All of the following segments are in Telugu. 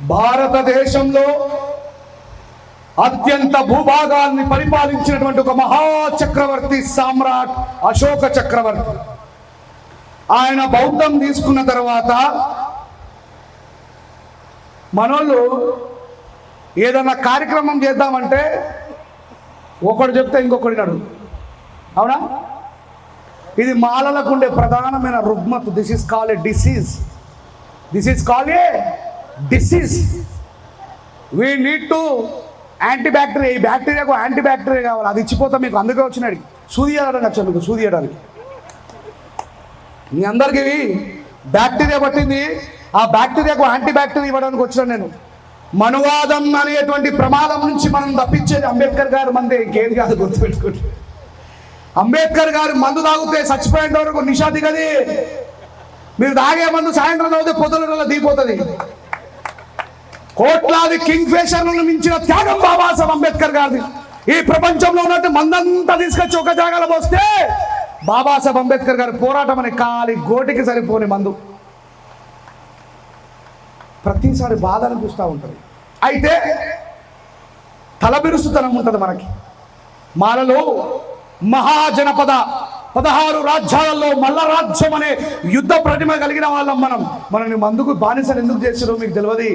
భారతదేశంలో అత్యంత భూభాగాన్ని పరిపాలించినటువంటి ఒక మహా చక్రవర్తి సామ్రాట్ అశోక చక్రవర్తి. ఆయన బౌద్ధం తీసుకున్న తర్వాత మనోళ్ళు ఏదైనా కార్యక్రమం చేద్దామంటే ఒకడు చెప్తే ఇంకొకడినడు అవునా? ఇది మాలలకు ఉండే ప్రధానమైన రుగ్మత్. This is call a disease this is call a disease we need to anti bacteria ఈ బ్యాక్టీరియాకు యాంటీ బ్యాక్టీరియా కావాలి. అది ఇచ్చిపోతే మీకు అందుకే వచ్చినాడు సూది చేయడానికి వచ్చాను మీకు సూది చేయడానికి మీ అందరికీ బ్యాక్టీరియా పట్టింది. ఆ బ్యాక్టీరియాకు యాంటీ బ్యాక్టీరియా ఇవ్వడానికి వచ్చినాను నేను. మనువాదం అనేటువంటి ప్రమాదం నుంచి మనం తప్పించేది అంబేద్కర్ గారు మంది. ఇంకేది కాదు గుర్తుపెట్టుకోండి. అంబేద్కర్ గారు మందు తాగితే చచ్చిపోయేంత వరకు నిషాది కది. మీరు తాగే మందు సాయంత్రం తాగితే పొద్దున దిగిపోతుంది. కోట్లాది కింగ్ ఫేషర్లను మించిన త్యాగం బాబాసాహెబ్ అంబేద్కర్ గారిది. ఈ ప్రపంచంలో ఉన్నట్టు మందంతా తీసుకొచ్చి ఒక జాగాలో పోస్తే బాబాసాహెబ్ అంబేద్కర్ గారి పోరాటం అనే కాలి గోటికి సరిపోని మందు. ప్రతిసారి బాధ అనిపిస్తూ ఉంటుంది. అయితే తలబిరుసుతనం ఉంటుంది మనకి. మాలలో మహాజనపద పదహారు రాజ్యాలలో మల్ల రాజ్యం అనే యుద్ధ ప్రతిమ కలిగిన వాళ్ళం మనం. మనల్ని మందుకు బానిసలు ఎందుకు చేసారో మీకు తెలియదు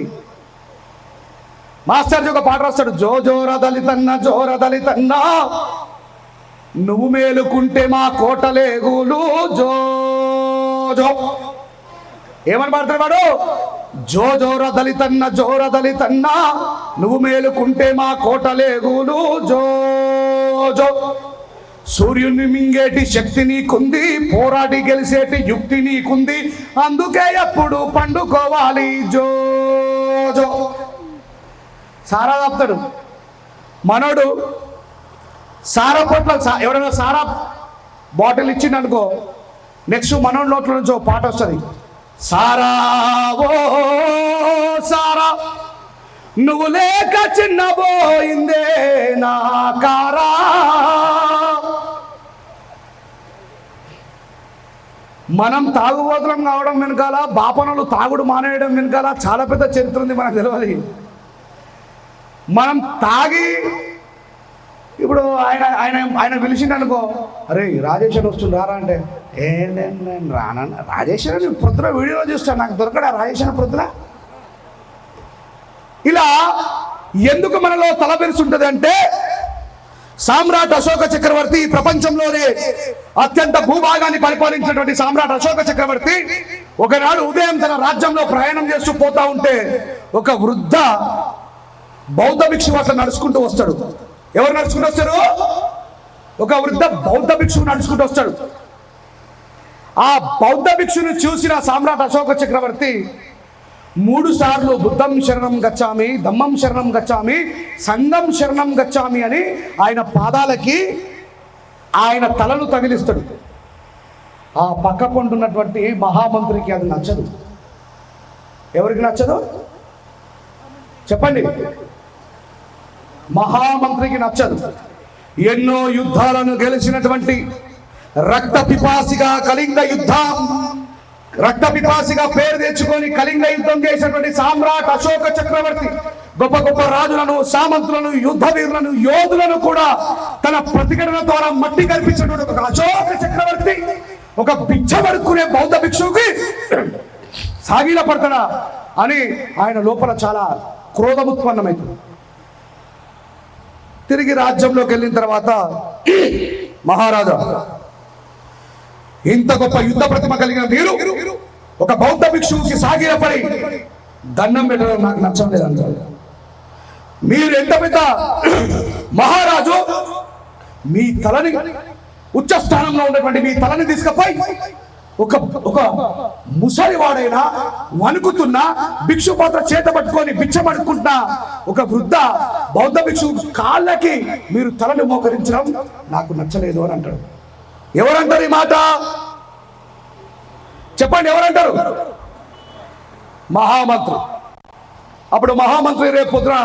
మాస్టర్ ఒక పాట రాస్తాడు. జో జోర దళితన్న జోర దళితన్న. నువ్వు మేలుకుంటే మా కోటలేగులు జో జో. ఏమని పాడతాడు వాడు? జో జోర దళితన్న జోర దళితన్న. నువ్వు మేలుకుంటే మా కోటలేగులు జో జో. సూర్యుని మింగేటి శక్తి నీకుంది పోరాడి గెలిసేటి యుక్తి నీకుంది. అందుకే ఎప్పుడు పండుకోవాలి జో జో. సారా తాపుతాడు మనోడు సారా పొట్ల సా- ఎవరైనా సారా బాటిల్ ఇచ్చింది అనుకో నెక్స్ట్ మనోడి నోట్ల నుంచి ఒక పాట వస్తుంది. సారా ఓ సారా నువ్వు లేక చిన్నబోయిందే నా కారా. మనం తాగుబోతులం కావడం వెనకాల బాపనలు తాగుడు మానేయడం వెనకాల చాలా పెద్ద చరిత్ర ఉంది మనకు తెలియదు మనం తాగి ఇప్పుడు ఆయన ఆయన ఆయన పిలిచిండు అనుకో అరే రాజేశ్వర్ వస్తుంది రారా అంటే ఏ నేను నేను రానన్న రాజేశ్వర్ నేను ప్రొద్దున వీడియోలో చూస్తాను నాకు దొరకడా రాజేశ్వర ప్రొద్దున ఇలా ఎందుకు మనలో తలబెరుసుంటుంది అంటే సామ్రాట్ అశోక చక్రవర్తి ఈ ప్రపంచంలోనే అత్యంత భూభాగాన్ని పరిపాలించినటువంటి సామ్రాట్ అశోక చక్రవర్తి ఒకనాడు ఉదయం తన రాజ్యంలో ప్రయాణం చేస్తూ పోతా ఉంటే ఒక వృద్ధ బౌద్ధ భిక్షువు అట్లా నడుచుకుంటూ వస్తాడు. ఎవరు నడుచుకుంటూ వస్తారు? ఒక వృద్ధ బౌద్ధ భిక్షువు నడుచుకుంటూ వస్తాడు. ఆ బౌద్ధ భిక్షుని చూసిన సామ్రాట్ అశోక చక్రవర్తి మూడు సార్లు బుద్ధం శరణం గచ్చామి దమ్మం శరణం గచ్చామి సంఘం శరణం గచ్చామి అని ఆయన పాదాలకి ఆయన తలను తగిలిస్తాడు. ఆ పక్క పండున్నటువంటి మహామంత్రికి అది నచ్చదు. ఎవరికి నచ్చదు? చెప్పండి. మహామంత్రికి నచ్చదు. ఎన్నో యుద్ధాలను గెలిచినటువంటి రక్త పిపాసిగా కళింగ యుద్ధం రక్త పిపాసిగా పేరు తెచ్చుకొని కళింగ యుద్ధం చేసినటువంటి సామ్రాట్ అశోక చక్రవర్తి గొప్ప గొప్ప రాజులను సామంతులను యుద్ధ వీరులను యోధులను కూడా తన ప్రతిఘటన ద్వారా మట్టి కల్పించినటువంటి ఒక అశోక చక్రవర్తి ఒక పిచ్చబడుకునే బౌద్ధ భిక్షువుకి సాగిల పడతాడా అని ఆయన లోపల చాలా క్రోధముత్పన్నమైంది తిరిగి రాజ్యంలోకి వెళ్ళిన తర్వాత మహారాజా ఇంత గొప్ప యుద్ధ ప్రతిమ కలిగిన మీరు ఒక బౌద్ధ భిక్షువుకి సాగిలపడి దండం పెట్టడం నాకు నచ్చలేదు అంటారు మీరు ఎంత పెద్ద మహారాజు మీ తలని ఉచ్చ స్థానంలో ఉన్నటువంటి మీ తలని తీసుకపోయి ఒక ఒక ముసలివాడైనా వణుకుతున్న భిక్షు పాత్ర చేత పట్టుకొని బిచ్చమడుకుంటున్న ఒక వృద్ధ బౌద్ధ భిక్షు కాళ్ళకి మీరు తలని మోకరించడం నాకు నచ్చలేదు అని అంటాడు. ఎవరంటారు ఈ మాట? చెప్పండి ఎవరంటారు? మహామంత్రి. అప్పుడు మహామంత్రి రేపు పొద్దున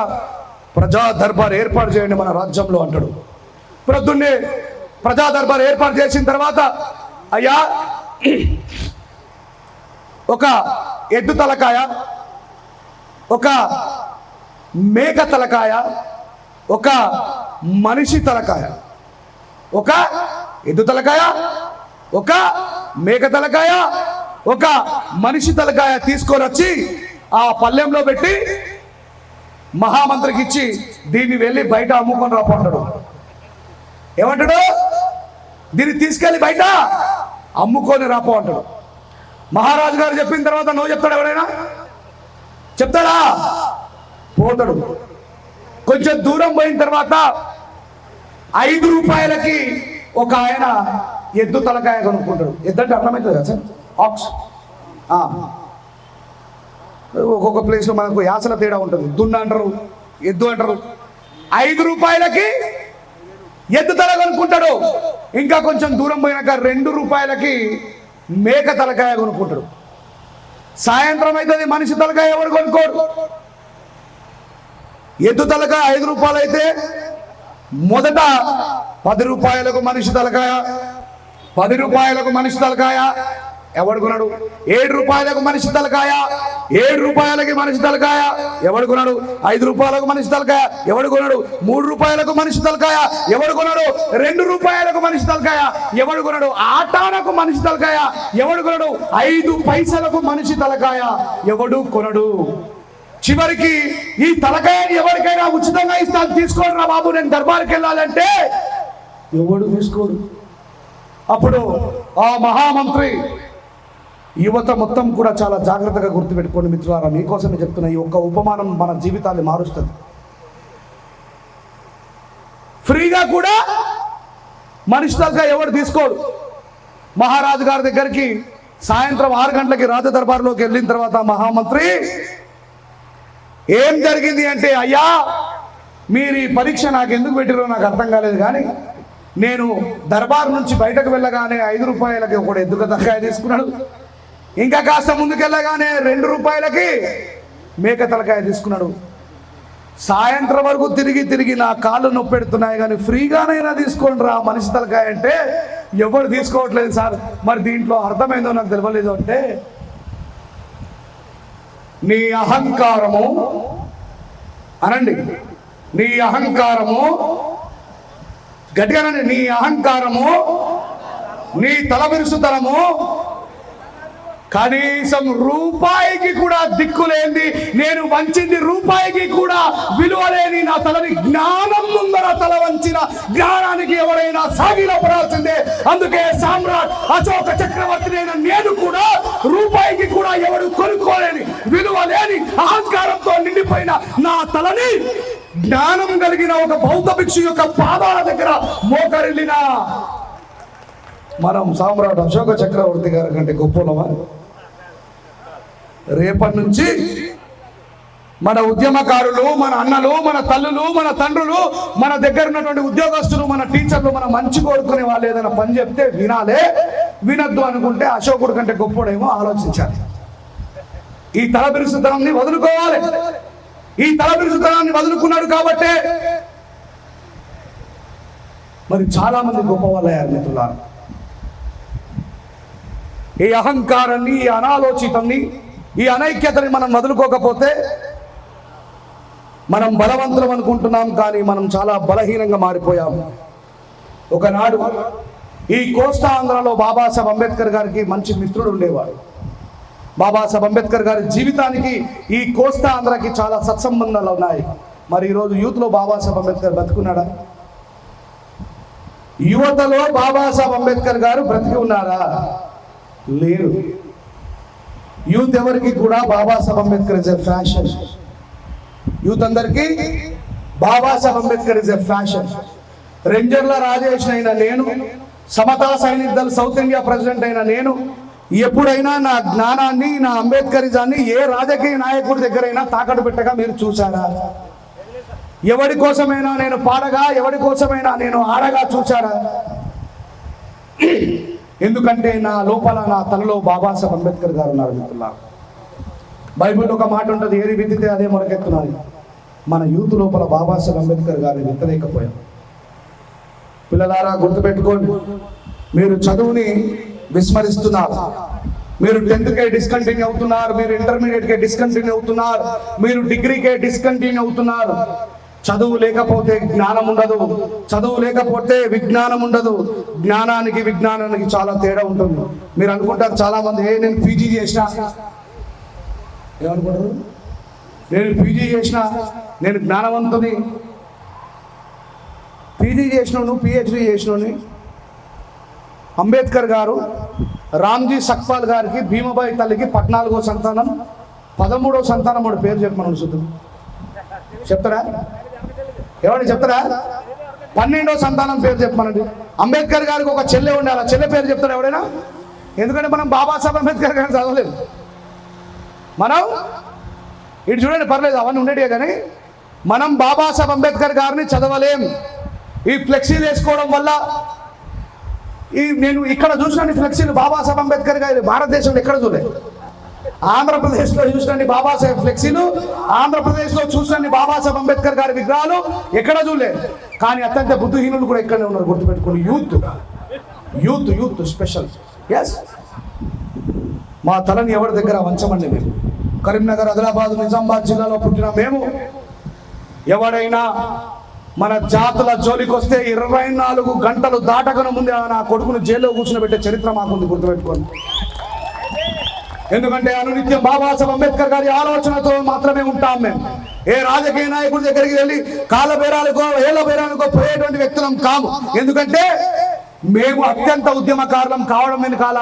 ప్రజా దర్బార్ ఏర్పాటు చేయండి మన రాజ్యంలో అంటాడు. ప్రొద్దున్నే ప్రజా దర్బార్ ఏర్పాటు చేసిన తర్వాత అయ్యా ఒక ఎద్దు తలకాయ ఒక మేక తలకాయ ఒక మనిషి తలకాయ. ఒక ఎద్దు తలకాయ ఒక మేక తలకాయ ఒక మనిషి తలకాయ తీసుకొని వచ్చి ఆ పల్లెంలో పెట్టి మహామంత్రికి ఇచ్చి దీన్ని వెళ్ళి బయట అమ్ముకొని రాపంటాడు ఏమంటాడు? దీన్ని తీసుకెళ్ళి బయట అమ్ముకొని రాపో అంటాడు. మహారాజు గారు చెప్పిన తర్వాత నువ్వు చెప్తాడు ఎవడైనా? చెప్తాడా? పోతాడు. కొంచెం దూరం పోయిన తర్వాత ఐదు రూపాయలకి ఒక ఆయన ఎద్దు తలకాయ కొనుక్కుంటాడు. ఎద్దంటే అర్థమవుతుంది కదా సార్ ఆక్స్ ఒక్కొక్క ప్లేస్లో మనకు యాసల తేడా ఉంటుంది. దున్న అంటారు ఎద్దు అంటారు. ఐదు రూపాయలకి ఎద్దు తల కొనుక్కుంటాడు. ఇంకా కొంచెం దూరం పోయినాక రెండు రూపాయలకి మేక తలకాయ కొనుక్కుంటాడు. సాయంత్రం అవుతుంది మనిషి తలకాయ ఎవరు కొనుక్కోడు? ఎద్దు తలకాయ ఐదు రూపాయలు అయితే మొదట పది రూపాయలకు మనిషి తలకాయ పది రూపాయలకు మనిషి తలకాయ ఎవడుకున్నాడు? ఏడు రూపాయలకు మనిషి తలకాయ. ఏడు రూపాయలకి మనిషి తలకాయ. ఎవడుకున్నాడు? ఐదు రూపాయలకు మనిషి తలకాయ. ఎవడుకున్నాడు? మూడు రూపాయలకు మనిషి తలకాయ. ఎవడుకున్నాడు? రెండు రూపాయలకు మనిషి తలకాయ. ఎవడు కొన్నాడు ఆటానకు మనిషి తలకాయ. ఎవడుకున్నాడు? ఐదు పైసలకు మనిషి తలకాయ. ఎవడు కొనడు? చివరికి ఈ తలకాయ ఎవరికైనా ఉచితంగా ఇస్తాను తీసుకోండి రా బాబు నేను దర్బార్కి వెళ్ళాలంటే ఎవడు తీసుకోడు? అప్పుడు ఆ మహామంత్రి యువత మొత్తం కూడా చాలా జాగ్రత్తగా గుర్తుపెట్టుకోండి మిత్రులారా. మీకోసమే చెప్తున్నా ఈ ఒక్క ఉపమానం మన జీవితాన్ని మారుస్తుంది. ఫ్రీగా కూడా మనిషి దాకా ఎవడు తీసుకోడు మహారాజు గారి దగ్గరికి సాయంత్రం ఆరు గంటలకి రాజదర్బార్లోకి వెళ్ళిన తర్వాత మహామంత్రి ఏం జరిగింది అంటే అయ్యా మీరు ఈ పరీక్ష నాకు ఎందుకు పెట్టిరో నాకు అర్థం కాలేదు కానీ నేను దర్బార్ నుంచి బయటకు వెళ్ళగానే ఐదు రూపాయలకి ఒకడు ఎందుకు దక్కాయ తీసుకున్నాడు. ఇంకా కాస్త ముందుకెళ్ళగానే రెండు రూపాయలకి మేక తలకాయ తీసుకున్నాడు. సాయంత్రం వరకు తిరిగి తిరిగి నా కాళ్ళు నొప్పి పెడుతున్నాయి కానీ ఫ్రీగానైనా తీసుకోండి రా మనిషి తలకాయ అంటే ఎవరు తీసుకోవట్లేదు సార్. మరి దీంట్లో అర్థమైందో నాకు తెలియలేదు అంటే నీ అహంకారము అనండి నీ అహంకారము గట్టిగానండి నీ అహంకారము నీ తలబిరుసుతనము కనీసం రూపాయికి కూడా దిక్కులేంది నేను వంచింది రూపాయికి కూడా విలువలేని నా తలని జ్ఞానం ముందర తల వంచిన జ్ఞానానికి ఎవరైనా సాగిలపడాల్సిందే అందుకే సామ్రాట్ అశోక చక్రవర్తి అయిన నేను కూడా రూపాయికి కూడా ఎవడు కొనుక్కోలేని విలువ లేని అహంకారంతో నిండిపోయిన నా తలని జ్ఞానం కలిగిన ఒక బౌద్ధ భిక్షు యొక్క పాదాల దగ్గర మోకరిల్లిన. మనం సామ్రాట్ అశోక చక్రవర్తి గారి కంటే గొప్పలమా రేపటి నుంచి మన ఉద్యమకారులు మన అన్నలు మన తల్లులు మన తండ్రులు మన దగ్గర ఉన్నటువంటి ఉద్యోగస్తులు మన టీచర్లు మన మంచి కోరుకునే వాళ్ళు ఏదైనా పని చెప్తే వినాలే. వినద్దు అనుకుంటే అశోకుడు కంటే గొప్పడేమో ఆలోచించాలి. ఈ తలబిరుసుతనాన్ని వదులుకోవాలి. ఈ తలబిరుసుతనాన్ని వదులుకున్నాడు కాబట్టే మరి చాలా మంది గొప్ప వాళ్ళు ఈ అహంకారాన్ని ఈ అనాలోచితాన్ని ఈ అనైక్యతని మనం వదులుకోకపోతే మనం బలవంతులం అనుకుంటున్నాం కానీ మనం చాలా బలహీనంగా మారిపోయాం. ఒకనాడు ఈ కోస్తా ఆంధ్రలో బాబాసాహెబ్ అంబేద్కర్ గారికి మంచి మిత్రుడు ఉండేవాడు. బాబాసాహెబ్ అంబేద్కర్ గారి జీవితానికి ఈ కోస్తా ఆంధ్రకి చాలా సత్సంబంధాలు ఉన్నాయి. మరి ఈరోజు యూత్లో బాబాసాహెబ్ అంబేద్కర్ బతుకున్నాడా? యువతలో బాబాసాహెబ్ అంబేద్కర్ గారు బ్రతికి ఉన్నారా? లేరు. యూత్ ఎవరికి కూడా Babasaheb Ambedkar is a fashion. Youth అందరికి Babasaheb Ambedkar is a fashion. Renjarla Rajesh అయిన నేను సమతా సైనిక్ దళ సౌత్ ఇండియా ప్రెసిడెంట్ అయిన నేను ఎప్పుడైనా నా జ్ఞానాన్ని నా అంబేద్కరిజాన్ని ఏ రాజకీయ నాయకుడి దగ్గరైనా తాకట్టు పెట్టగా మీరు చూసారా ఎవడి కోసమైనా నేను పాడగా ఎవడి కోసమైనా నేను ఆడగా చూశారా? ఎందుకంటే నా లోపల నా తలలో బాబాసాహెబ్ అంబేద్కర్ గారు ఉన్నారు మిత్రులా బైబిల్ ఒక మాట ఉంటుంది ఏది విత్తితే అదే మొలకెత్తున్నది మన యూత్ లోపల బాబాసాహెబ్ అంబేద్కర్ గారిని విత్తలేకపోయాం పిల్లలారా గుర్తుపెట్టుకోండి మీరు చదువుని విస్మరిస్తున్నారు. మీరు టెన్త్కే డిస్కంటిన్యూ అవుతున్నారు మీరు ఇంటర్మీడియట్కే డిస్కంటిన్యూ అవుతున్నారు మీరు డిగ్రీకే డిస్కంటిన్యూ అవుతున్నారు. చదువు లేకపోతే జ్ఞానం ఉండదు. చదువు లేకపోతే విజ్ఞానం ఉండదు. జ్ఞానానికి విజ్ఞానానికి చాలా తేడా ఉంటుంది. మీరు అనుకుంటారు చాలా మంది ఏ నేను పీజీ చేసిన ఏమనుకుంటారు? నేను పీజీ చేసిన నేను జ్ఞానవంతుని. పీజీ చేసినోను పిహెచ్డి చేసినోని అంబేద్కర్ గారు రామ్జీ సక్పాల్ గారికి భీమబాయి తల్లికి పద్నాలుగో సంతానం పదమూడో సంతానం వాడు పేరు చెప్పమని చూద్దాం చెప్తారా? ఎవరిని చెప్తారా? పన్నెండో సంతానం పేరు చెప్పమనండి. అంబేద్కర్ గారికి ఒక చెల్లె ఉండాలి. ఆ చెల్లె పేరు చెప్తారా ఎవడైనా ఎందుకంటే మనం బాబాసాహెబ్ అంబేద్కర్ గారిని చదవలేదు. మనం ఇటు చూడండి పర్లేదు అవన్నీ ఉండేటివే కానీ మనం బాబాసాహెబ్ అంబేద్కర్ గారిని చదవలేం. ఈ ఫ్లెక్సీలు వేసుకోవడం వల్ల ఈ నేను ఇక్కడ చూసిన ఫ్లెక్సీలు బాబాసాహెబ్ అంబేద్కర్ గారి భారతదేశంలో ఎక్కడ చూడలేదు. ఆంధ్రప్రదేశ్లో చూసిన బాబాసాహెబ్ ఫ్లెక్సీలు ఆంధ్రప్రదేశ్లో చూసిన బాబాసాహెబ్ అంబేద్కర్ గారి విగ్రహాలు ఎక్కడ చూడలేదు. కానీ అత్యంత బుద్ధిహీనులు కూడా ఇక్కడనే ఉన్నారు గుర్తుపెట్టుకుని యూత్ యూత్ యూత్ స్పెషల్. ఎస్ మా తలని ఎవరి దగ్గర వంచమండి మేము? కరీంనగర్ ఆదిలాబాద్ నిజామాబాద్ జిల్లాలో పుట్టిన మేము ఎవడైనా మన జాతుల జోలికి వస్తే ఇరవై నాలుగు గంటలు దాటకను ముందే నా కొడుకును జైల్లో కూర్చుని పెట్టే చరిత్ర మాకుంది గుర్తుపెట్టుకోండి. ఎందుకంటే అనునిత్యం బాబాసాహెబ్ అంబేద్కర్ గారి ఆలోచనతో మాత్రమే ఉంటాం మేము. ఏ రాజకీయ నాయకుడి దగ్గరికి వెళ్ళి కాళ్ళ బేరాలకో ఏళ్ళ బేరాలకో పోయేటువంటి వ్యక్తులం కాము. ఎందుకంటే మేము అత్యంత ఉద్యమకారులం కావడం వెనకాల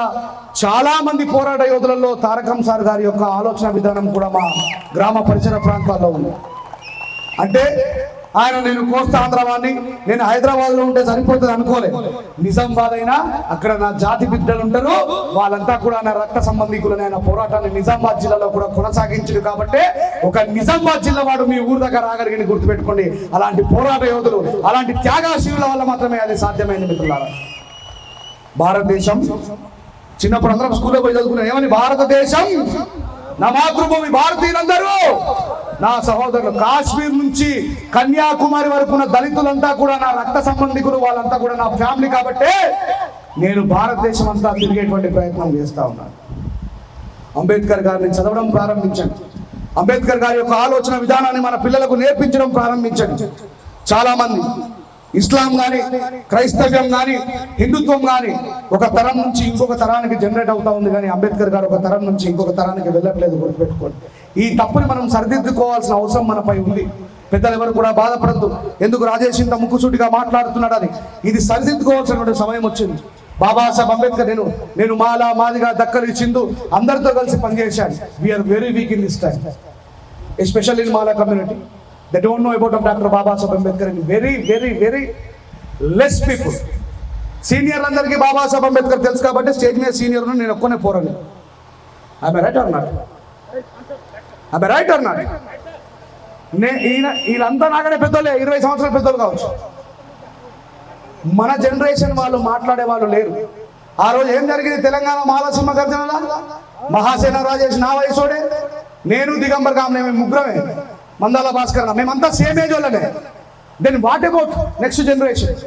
చాలా మంది పోరాట యోధులలో తారకం సార్ గారి యొక్క ఆలోచన విధానం కూడా మా గ్రామ పరిసర ప్రాంతాల్లో ఉంది. అంటే ఆయన నేను కోస్తా ఆంధ్రవాణ్ణి నేను హైదరాబాద్లో ఉంటే సరిపోతుంది అనుకోలే. నిజామాబాద్ అయినా అక్కడ నా జాతి బిడ్డలు ఉంటారు. వాళ్ళంతా కూడా నా రక్త సంబంధికులని ఆయన పోరాటాన్ని నిజామాబాద్ జిల్లాలో కూడా కొనసాగించారు కాబట్టి ఒక నిజామాబాద్ జిల్లా వాడు మీ ఊరు దగ్గర రాగలిగిన గుర్తుపెట్టుకోండి. అలాంటి పోరాట యోధులు అలాంటి త్యాగశీలుల వల్ల మాత్రమే అది సాధ్యమైంది మిత్రులారా. భారతదేశం చిన్నప్పుడు అందరం స్కూల్లో పోయి చదువుకున్నాం. ఏమని? భారతదేశం నా మాతృభూమి భారతీయులందరూ! నా సహోదరులు కాశ్మీర్ నుంచి కన్యాకుమారి వరకు ఉన్న దళితులంతా కూడా నా రక్త సంబంధికులు వాళ్ళంతా కూడా నా ఫ్యామిలీ కాబట్టే నేను భారతదేశం అంతా తిరిగేటువంటి ప్రయత్నం చేస్తా ఉన్నాను. అంబేద్కర్ గారిని చదవడం ప్రారంభించండి. అంబేద్కర్ గారి యొక్క ఆలోచన విధానాన్ని మన పిల్లలకు నేర్పించడం ప్రారంభించండి. చాలా మంది ఇస్లాం కానీ క్రైస్తవ్యం కానీ హిందుత్వం కానీ ఒక తరం నుంచి ఇంకొక తరానికి జనరేట్ అవుతా ఉంది కానీ అంబేద్కర్ గారు ఒక తరం నుంచి ఇంకొక తరానికి వెళ్ళట్లేదు గుర్తుపెట్టుకోండి. ఈ తప్పుని మనం సరిదిద్దుకోవాల్సిన అవసరం మనపై ఉంది. పెద్దలు ఎవరు కూడా బాధపడద్దు. ఎందుకు రాజేష్ ఇంత ముక్కుసూటిగా అని ఇది సరిదిద్దుకోవాల్సినటువంటి సమయం వచ్చింది. బాబాసాహెబ్ అంబేద్కర్ నేను నేను మాలా మాదిగా దక్కలు చిందు అందరితో కలిసి పనిచేశాను. We are very weak in this time especial in Mala community they don't know about doctor Babasaheb Ambedkar in very very very less people సీనియర్లందరికీ Babasaheb Ambedkar తెలుసు కాబట్టి స్టేజ్ మీద సీనియర్ నేను ఒక్కనే పోరని ఆమె right or not I right or not నే ఈయన వీళ్ళంతా నాకనే పెద్దోళ్ళే ఇరవై సంవత్సరాల పెద్దోళ్ళు కావచ్చు. మన జనరేషన్ వాళ్ళు మాట్లాడే వాళ్ళు లేరు. ఆ రోజు ఏం జరిగింది? తెలంగాణ మహాలసింహ గర్జనల? మహాసేన రాజేష్ నా వయసుడే. నేను దిగంబర్ కామనే ముగ్గురమే. మందాల భాస్కర్ మేమంతా సేమ్ ఏజ్ వాళ్ళనే then what about next generation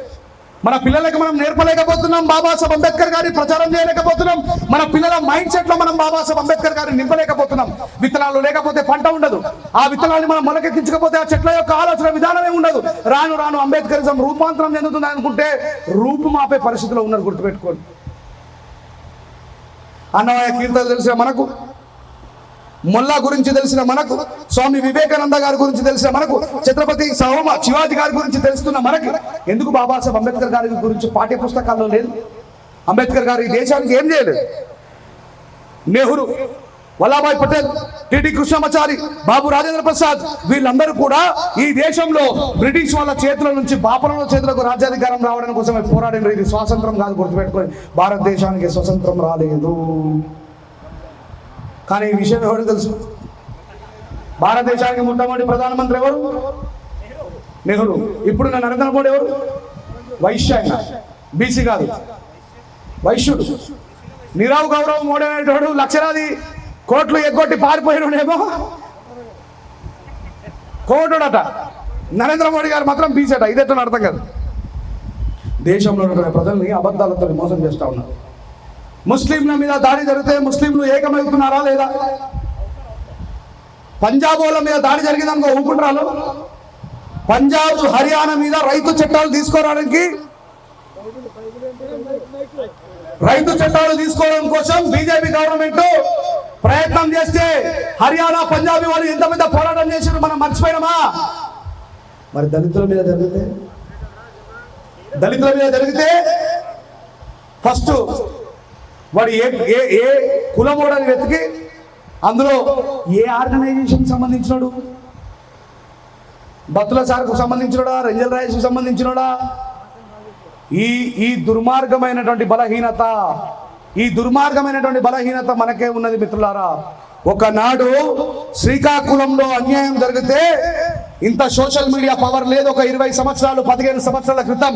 మన పిల్లలకు మనం నేర్పలేకపోతున్నాం బాబాసాహెబ్ అంబేద్కర్ గారి ప్రచారం చేయలేకపోతున్నాం. మన పిల్లల మైండ్ సెట్లో మనం బాబాసాహెబ్ అంబేద్కర్ గారిని నింపలేకపోతున్నాం. విత్తనాలు లేకపోతే పంట ఉండదు. ఆ విత్తనాన్ని మనం మొలకెత్తించకపోతే ఆ చెట్ల యొక్క ఆలోచన విధానమే ఉండదు. రాను రాను అంబేద్కరిజం రూపాంతరం చెందుతుంది అనుకుంటే రూపుమాపే పరిస్థితిలో ఉన్నారు గుర్తుపెట్టుకోండి. అన్నమయ్య కీర్తనలు తెలిసిన మనకు? మొల్లా గురించి తెలిసిన మనకు స్వామి వివేకానంద గారి గురించి తెలిసిన మనకు ఛత్రపతి సహోమ శివాజీ గారి గురించి తెలుస్తున్న మనకి ఎందుకు బాబాసాహెబ్ అంబేద్కర్ గారి గురించి పాఠ్య పుస్తకాల్లో లేదు? అంబేద్కర్ గారు ఈ దేశానికి ఏం చేయలేదు? నెహ్రూ వల్లాభాయ్ పటేల్ టిటి కృష్ణమాచారి బాబు రాజేంద్ర ప్రసాద్ వీళ్ళందరూ కూడా ఈ దేశంలో బ్రిటిష్ వాళ్ళ చేతుల నుంచి బాపనల చేతులకు రాజ్యాధికారం రావడం కోసమే పోరాడిన ఇది స్వాతంత్రం కాదు గుర్తుపెట్టుకొని భారతదేశానికి స్వతంత్రం రాలేదు. కానీ ఈ విషయం ఎవరు తెలుసు? భారతదేశానికి మొట్టమొదటి ప్రధానమంత్రి ఎవరు? నెహ్రూ. ఇప్పుడు నా నరేంద్ర మోడీ ఎవరు? వైశ్య ఆయన. బీసీ కాదు. వైశ్యుడు. నీరావు గౌరవ్ మోడీ అనేటోడు లక్షలాది కోట్లు ఎగ్గొట్టి పారిపోయినోడేమో? కోటుడట. నరేంద్ర మోడీ గారు మాత్రం బీసీ అట. ఇదేటో అర్థం కాదు? దేశంలో ఉన్న ప్రజల్ని అబద్ధాలతో మోసం చేస్తూ ఉన్నారు. ముస్లింల మీద దాడి జరిగితే ముస్లింలు ఏకమవుతున్నారా లేదా? పంజాబ్ మీద దాడి జరిగిందనుకో ఊపుకుంటారు పంజాబ్ హర్యానా మీద రైతు చట్టాలు తీసుకురావడానికి రైతు చట్టాలు తీసుకోవడం కోసం బీజేపీ గవర్నమెంట్ ప్రయత్నం చేస్తే హర్యానా పంజాబీ వాళ్ళు ఎంత పెద్ద పోరాటం చేశారు మనం మర్చిపోయినామా? మరి దళితుల మీద జరిగితే? దళితుల మీద జరిగితే ఫస్ట్ వాడు ఏ ఏ ఏ కులమోడని వెతికి అందులో ఏ ఆర్గనైజేషన్కి సంబంధించినాడు? బత్తుల సార్కు సంబంధించినడా? రంజల్ రాయస్కి సంబంధించినడా? ఈ ఈ దుర్మార్గమైనటువంటి బలహీనత ఈ దుర్మార్గమైనటువంటి బలహీనత మనకే ఉన్నది మిత్రులారా. ఒకనాడు శ్రీకాకుళంలో అన్యాయం జరిగితే ఇంత సోషల్ మీడియా పవర్ లేదు. ఒక ఇరవై సంవత్సరాలు పదిహేను సంవత్సరాల క్రితం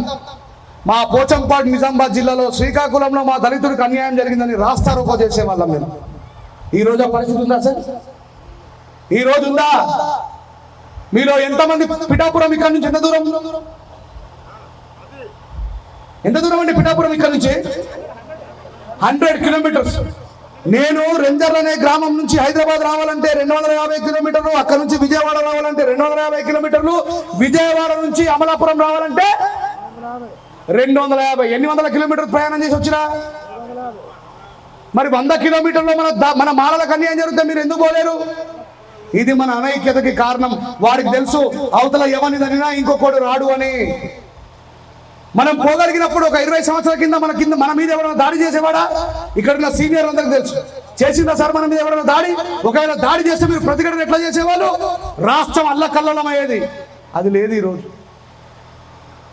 మా పోచంపాటి నిజామాబాద్ జిల్లాలో శ్రీకాకుళంలో మా దళితుడికి అన్యాయం జరిగిందని రాస్తారోకో చేసేవాళ్ళం మేము. ఈరోజు ఆ పరిస్థితి ఉందా సార్? ఈరోజు ఉందా? మీలో ఎంతమంది పిఠాపురం ఇక్కడ నుంచి ఎంత దూరం? ఎంత దూరం అండి పిఠాపురం ఇక్కడ నుంచి? Hundred kilometres. నేను రెంజర్ అనే గ్రామం నుంచి హైదరాబాద్ రావాలంటే రెండు వందల యాభై కిలోమీటర్లు అక్కడ నుంచి విజయవాడ రావాలంటే రెండు వందల యాభై కిలోమీటర్లు విజయవాడ నుంచి అమలాపురం రావాలంటే రెండు వందల యాభై. ఎన్ని వందల కిలోమీటర్లు ప్రయాణం చేసి వచ్చినా? మరి వంద కిలోమీటర్లో మన మన మాలలకు అన్యాయం జరిగితే మీరు ఎందుకు పోలేరు? ఇది మన అనైక్యతకి కారణం. వారికి తెలుసు అవతల ఎవరిని తనినా ఇంకొకడు రాడు అని. మనం పోగలిగినప్పుడు ఒక ఇరవై సంవత్సరాల కింద మన కింద మన మీద ఎవరైనా దాడి చేసేవాడా? ఇక్కడ ఉన్న సీనియర్ అందరికి తెలుసు. చేసిందా సార్ మన మీద ఎవరైనా దాడి? ఒకవేళ దాడి చేస్తే మీరు ప్రతిఘటన ఎట్లా చేసేవాళ్ళు? రాష్ట్రం అల్లకల్లోలం అయ్యేది అది లేదు ఈరోజు.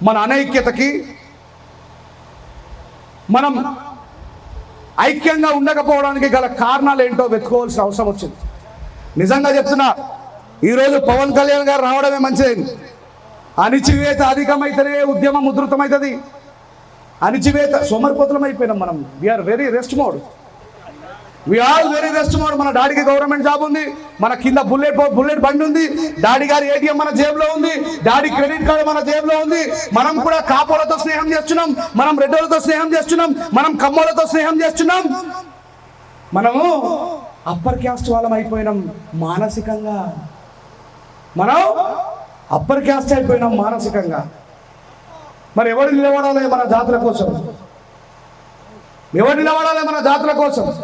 మన అనైక్యతకి మనం ఐక్యంగా ఉండకపోవడానికి గల కారణాలు ఏంటో వెతుకోవాల్సిన అవసరం వచ్చింది. నిజంగా చెప్తున్నా ఈరోజు పవన్ కళ్యాణ్ గారు రావడమే మంచిది. అణిచివేత అధికమైతేనే ఉద్యమం ఉధృతమవుతుంది అణిచివేత సోమరిపోతులం అయిపోయినాం మనం we are very rest mode we all very rest mode మన డాడీకి గవర్నమెంట్ జాబ్ ఉంది. మన కింద బుల్లెట్ బుల్లెట్ బండి ఉంది. డాడీ గారి ఏటీఎం మన జేబులో ఉంది. డాడీ క్రెడిట్ కార్డు మన జేబులో ఉంది. మనం కూడా కాపోలతో స్నేహం చేస్తున్నాం. మనం రెడ్డోలతో స్నేహం చేస్తున్నాం. మనం కమ్మోలతో స్నేహం చేస్తున్నాం. మనము అప్పర్ క్యాస్ట్ వాళ్ళం అయిపోయినాం మానసికంగా. మనం అప్పర్ క్యాస్ట్ అయిపోయినాం మానసికంగా. మరి ఎవరు నిలబడాలి మన జాతుల కోసం? ఎవరు నిలబడాలి మన జాతుల కోసం?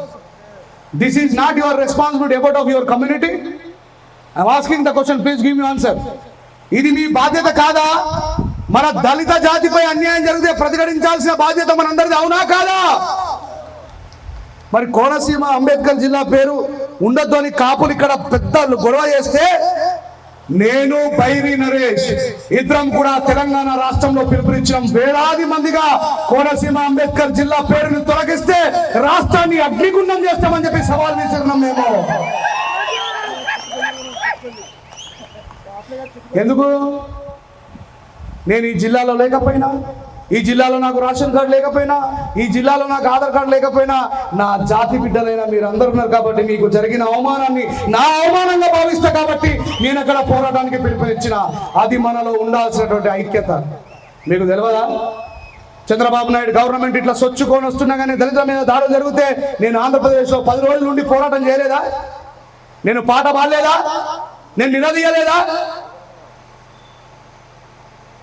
This is not your responsibility about of your community I asking the question please give me answer ఇది మీ బాధ్యత కాదా? మన దళిత జాతిపై అన్యాయం జరిగితే ప్రతిఘటించాల్సిన బాధ్యత మనందరిది అవునా కాదా? మరి కోనసీమ అంబేద్కర్ జిల్లా పేరు ఉండొద్దు అని కాపులు ఇక్కడ పెద్ద గొడవ చేస్తే నేను బైరి నరేష్ ఇద్దరం కూడా తెలంగాణ రాష్ట్రంలో పిలుపునిచ్చిన. వేలాది మందిగా కోనసీమ అంబేద్కర్ జిల్లా పేరును తొలగిస్తే రాష్ట్రాన్ని అగ్నిగుండం చేస్తామని చెప్పి సవాల్ విసిరినాం మేము. ఎందుకు? నేను ఈ జిల్లాలో లేకపోయినా ఈ జిల్లాలో నాకు రేషన్ కార్డు లేకపోయినా ఈ జిల్లాలో నాకు ఆధార్ కార్డు లేకపోయినా నా జాతి బిడ్డలైన మీరు అందరు ఉన్నారు కాబట్టి మీకు జరిగిన అవమానాన్ని నా అవమానంగా భావిస్తా కాబట్టి నేను అక్కడ పోరాటానికి పిలుపునిచ్చిన. అది మనలో ఉండాల్సినటువంటి ఐక్యత. మీకు తెలియదా చంద్రబాబు నాయుడు గవర్నమెంట్ ఇట్లా సొచ్చుకొని వస్తున్నా కానీ దళితుల మీద దాడులు జరిగితే నేను ఆంధ్రప్రదేశ్లో పది రోజుల నుండి పోరాటం చేయలేదా? నేను పాట పాడలేదా? నేను నిలదీయలేదా?